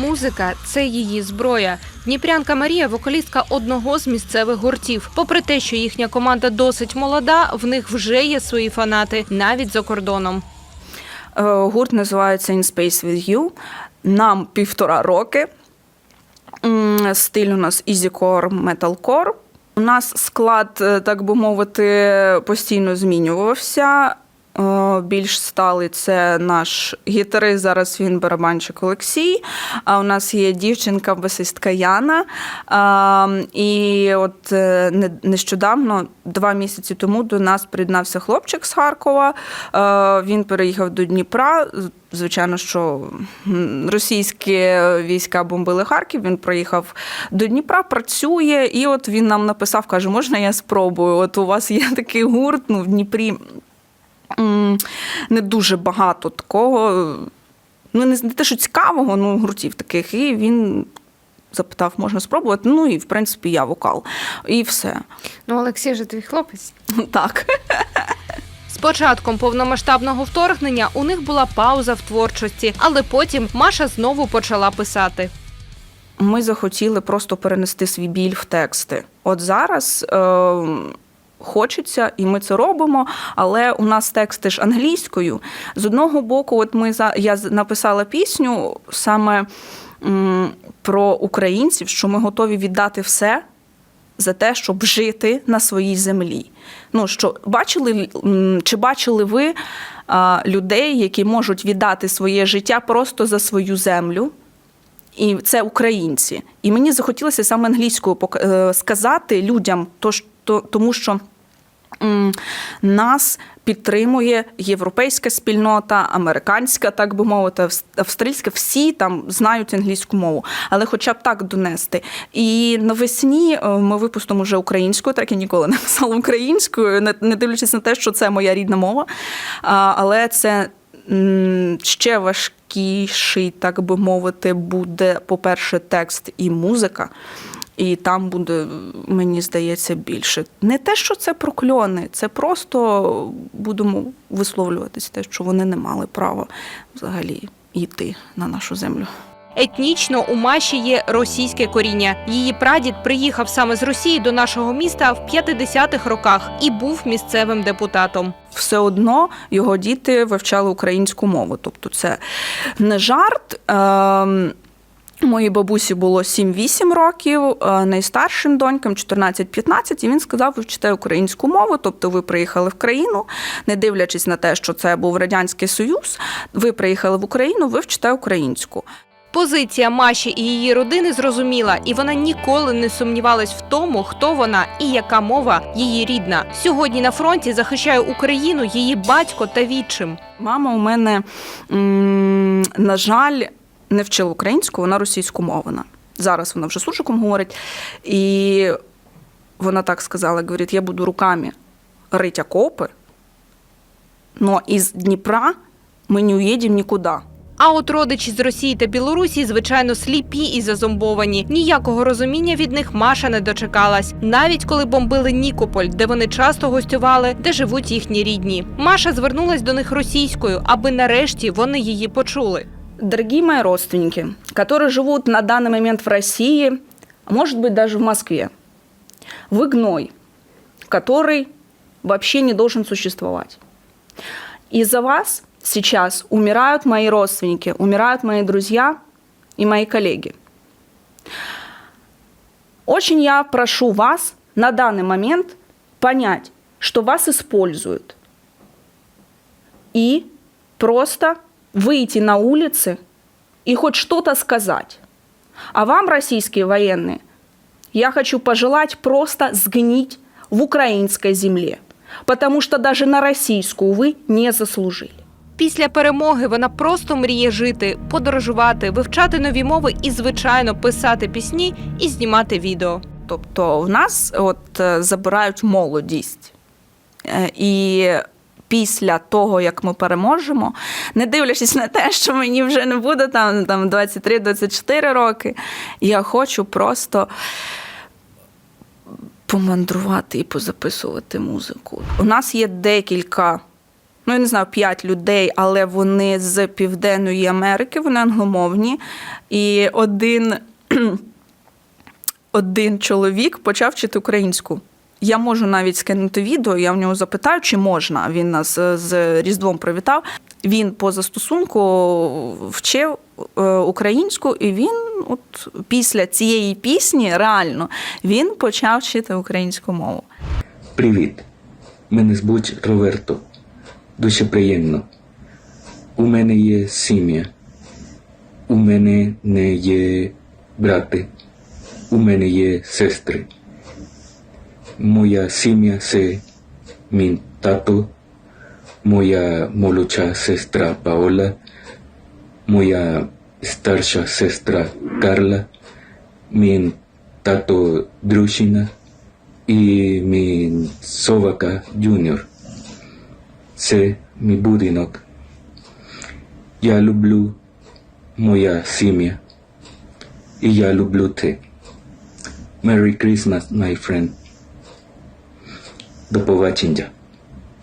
Музика це її зброя. Дніпрянка Марія вокалістка одного з місцевих гуртів. Попри те, що їхня команда досить молода, в них вже є свої фанати навіть за кордоном. Е, Гурт називається In Space With You. Нам півтора роки. Стиль у нас easycore, metalcore. У нас склад, е, так би мовити, постійно змінювався. Е, Більш сталий це наш гітарист, зараз він барабанщик Олексій. А у нас є дівчинка, басистка Яна. І от е, не- нещодавно, два місяці тому, до нас приєднався хлопчик з Харкова. Е, Він переїхав до Дніпра. Звичайно, що російські війська бомбили Харків. Він приїхав до Дніпра, працює, і от він нам написав: каже: можна я спробую? От у вас є такий гурт, ну в Дніпрі не дуже багато такого. Ну, не, те, що цікавого, ну, гуртів таких. І він запитав, можна спробувати. Ну і в принципі я вокал. І все. Ну, Олексій же твій хлопець. Так. З початком повномасштабного вторгнення у них була пауза в творчості, але потім Маша знову почала писати. Ми захотіли просто перенести свій біль в тексти. От зараз. Е- Хочеться, і ми це робимо, але у нас тексти ж англійською. З одного боку, от ми за я написала пісню саме про українців, що ми готові віддати все за те, щоб жити на своїй землі. Ну що бачили чи бачили ви а, людей, які можуть віддати своє життя просто за свою землю? І це українці. І мені захотілося саме англійською е, сказати людям, то, тому що нас підтримує європейська спільнота, американська, так би мовити, австрійська, всі там знають англійську мову, але хоча б так донести. І навесні е, ми випустимо вже українською, так я ніколи не писала українською, не дивлячись на те, що це моя рідна мова. Але це ще важкіший, так би мовити, буде, по-перше, текст і музика. І там буде, мені здається, більше. Не те, що це прокльони, це просто будемо висловлюватись те, що вони не мали права взагалі йти на нашу землю. Етнічно у Маші є російське коріння. Її прадід приїхав саме з Росії до нашого міста в 50-х роках і був місцевим депутатом. все одно його діти вивчали українську мову. Тобто, це не жарт. Ем, Моїй бабусі було 7-8 років, е, найстаршим донькам 14-15, і він сказав, ви вчите українську мову, тобто ви приїхали в країну, не дивлячись на те, що це був Радянський Союз, ви приїхали в Україну, ви вчите українську. Позиція Маші і її родини зрозуміла, і вона ніколи не сумнівалась в тому, хто вона і яка мова її рідна. Сьогодні на фронті захищає Україну її батько та відчим. Мама у мене, на жаль, не вчила українську, вона російськомовна. Зараз вона вже суржиком говорить. І вона так сказала: говорить, я буду руками рить окопи, но із Дніпра ми не уїдемо нікуди. А от родичі з Росії та Білорусі, звичайно, сліпі і зазомбовані. Ніякого розуміння від них Маша не дочекалась, навіть коли бомбили Нікополь, де вони часто гостювали, де живуть їхні рідні. Маша звернулась до них російською, аби нарешті вони її почули. Дорогие мои родственники, которые живут на данный момент в России, а может быть даже в Москве, вы гной, который вообще не должен существовать. Из-за вас сейчас умирают мои родственники, умирают мои друзья и мои коллеги. Очень я прошу вас на данный момент понять, что вас используют. И просто выйти на улицы и хоть что-то сказать. А вам, российские военные, я хочу пожелать просто сгнить в украинской земле, потому что даже на российскую вы не заслужили. Після перемоги вона просто мріє жити, подорожувати, вивчати нові мови і, звичайно, писати пісні і знімати відео. Тобто в нас от е, забирають молодість. Е, І після того, як ми переможемо, не дивлячись на те, що мені вже не буде там, там 23-24 роки, я хочу просто помандрувати і позаписувати музику. У нас є декілька ну я не знаю, п'ять людей, але вони з Південної Америки, вони англомовні. І один, один чоловік почав вчити українську. Я можу навіть скинути відео, я в нього запитаю, чи можна. Він нас е, з Різдвом привітав. Він по застосунку вчив е, українську, і він, от після цієї пісні, реально, він почав вчити українську мову. Привіт. Мене звуть Роверто. Дуже приємно. У мене є сім'я. У мене не є брати. У мене є сестри. muya-simia se mintato, muya-molucha sestra paola, muya-starcha sestra carla, mintato drushina y min sovaca junior. Se mi budinok, yalublu muya-simia y yalublute. Merry Christmas, my friend. До побачення.